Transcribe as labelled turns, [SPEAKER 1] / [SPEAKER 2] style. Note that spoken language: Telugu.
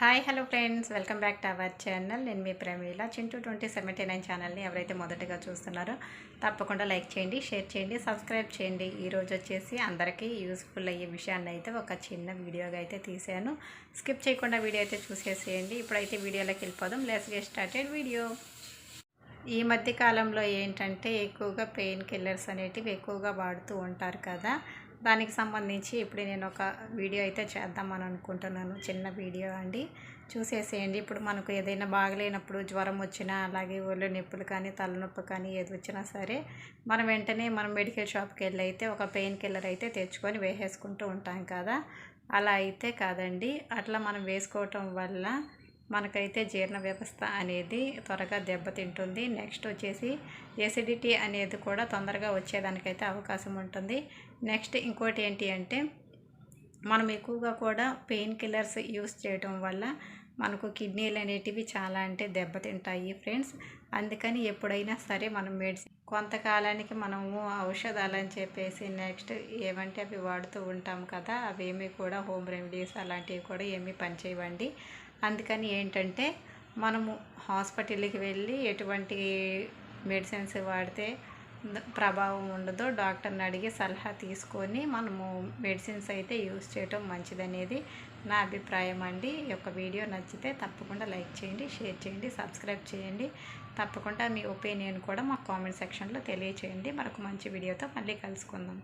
[SPEAKER 1] Hi hello friends. Welcome back to our channel. నేను మీ Pramila Chintu twenty seventy nine ఛానల్ని ఎవరైతే మొదటగా చూస్తున్నారో తప్పకుండా లైక్ చేయండి షేర్ చేయండి సబ్స్క్రైబ్ చేయండి. ఈరోజు వచ్చేసి అందరికీ యూస్ఫుల్ అయ్యే విషయాన్ని అయితే ఒక చిన్న వీడియోగా అయితే తీసాను. స్కిప్ చేయకుండా వీడియో అయితే చూసేసేయండి. ఇప్పుడైతే వీడియోలోకి వెళ్ళిపోదాం. Let's get started video. ఈ మధ్య కాలంలో ఏంటంటే ఎక్కువగా పెయిన్ కిల్లర్స్ అనేటివి ఎక్కువగా వాడుతూ ఉంటారు కదా. దానికి సంబంధించి ఇప్పుడు నేను ఒక వీడియో అయితే చేద్దామని అనుకుంటున్నాను. చిన్న వీడియో అండి. చూసేసేయండి. ఇప్పుడు మనకు ఏదైనా బాగలేనప్పుడు జ్వరం వచ్చినా అలాగే ఒళ్ళు నొప్పులు కానీ తలనొప్పి కానీ ఏది వచ్చినా సరే మనం వెంటనే మనం మెడికల్ షాప్కి వెళ్ళి అయితే ఒక పెయిన్ కిల్లర్ అయితే తెచ్చుకొని వేసేసుకుంటూ ఉంటాం కదా. అలా అయితే కాదండి. అట్లా మనం వేసుకోవటం వల్ల మనకైతే జీర్ణ వ్యవస్థ అనేది త్వరగా దెబ్బతింటుంది. నెక్స్ట్ వచ్చేసి ఎసిడిటీ అనేది కూడా తొందరగా వచ్చేదానికైతే అవకాశం ఉంటుంది. నెక్స్ట్ ఇంకోటి ఏంటి అంటే మనం ఎక్కువగా కూడా పెయిన్ కిల్లర్స్ యూస్ చేయడం వల్ల మనకు కిడ్నీలు అనేటివి చాలా అంటే దెబ్బతింటాయి ఫ్రెండ్స్. అందుకని ఎప్పుడైనా సరే మనం మెడిసిన్ కొంతకాలానికి మనము ఔషధాలు అని చెప్పేసి నెక్స్ట్ ఏమంటే అవి వాడుతూ ఉంటాం కదా అవేమీ కూడా హోమ్ రెమెడీస్ అలాంటివి కూడా ఏమీ పనిచేయవండి. అందుకని ఏంటంటే మనము హాస్పిటల్కి వెళ్ళి ఎటువంటి మెడిసిన్స్ వాడితే ప్రభావం ఉండదో డాక్టర్ని అడిగి సలహా తీసుకొని మనము మెడిసిన్స్ అయితే యూస్ చేయటం మంచిదనేది నా అభిప్రాయం అండి. ఈ యొక్క వీడియో నచ్చితే తప్పకుండా లైక్ చేయండి షేర్ చేయండి సబ్స్క్రైబ్ చేయండి. తప్పకుండా మీ ఒపీనియన్ కూడా మా కామెంట్ సెక్షన్లో తెలియచేయండి. మరొక మంచి వీడియోతో మళ్ళీ కలుసుకుందాం.